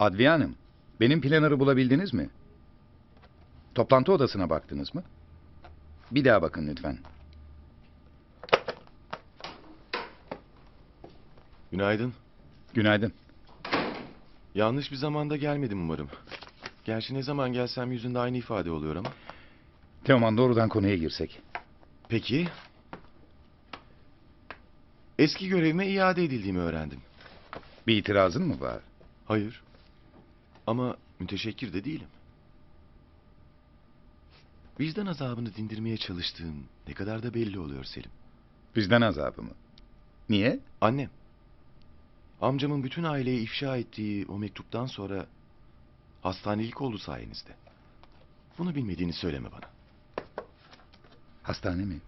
Adviye Hanım, benim planörü bulabildiniz mi? Toplantı odasına baktınız mı? Bir daha bakın lütfen. Günaydın. Günaydın. Yanlış bir zamanda gelmedim umarım. Gerçi ne zaman gelsem yüzünde aynı ifade oluyor ama. Teoman doğrudan konuya girsek. Peki. Eski görevime iade edildiğimi öğrendim. Bir itirazın mı var? Hayır. Ama müteşekkir de değilim. Vicdan azabını dindirmeye çalıştığım ne kadar da belli oluyor Selim. Bizden azabı mı? Niye? Annem. Amcamın bütün aileye ifşa ettiği o mektuptan sonra hastanelik oldu sayenizde. Bunu bilmediğini söyleme bana. Hastane mi?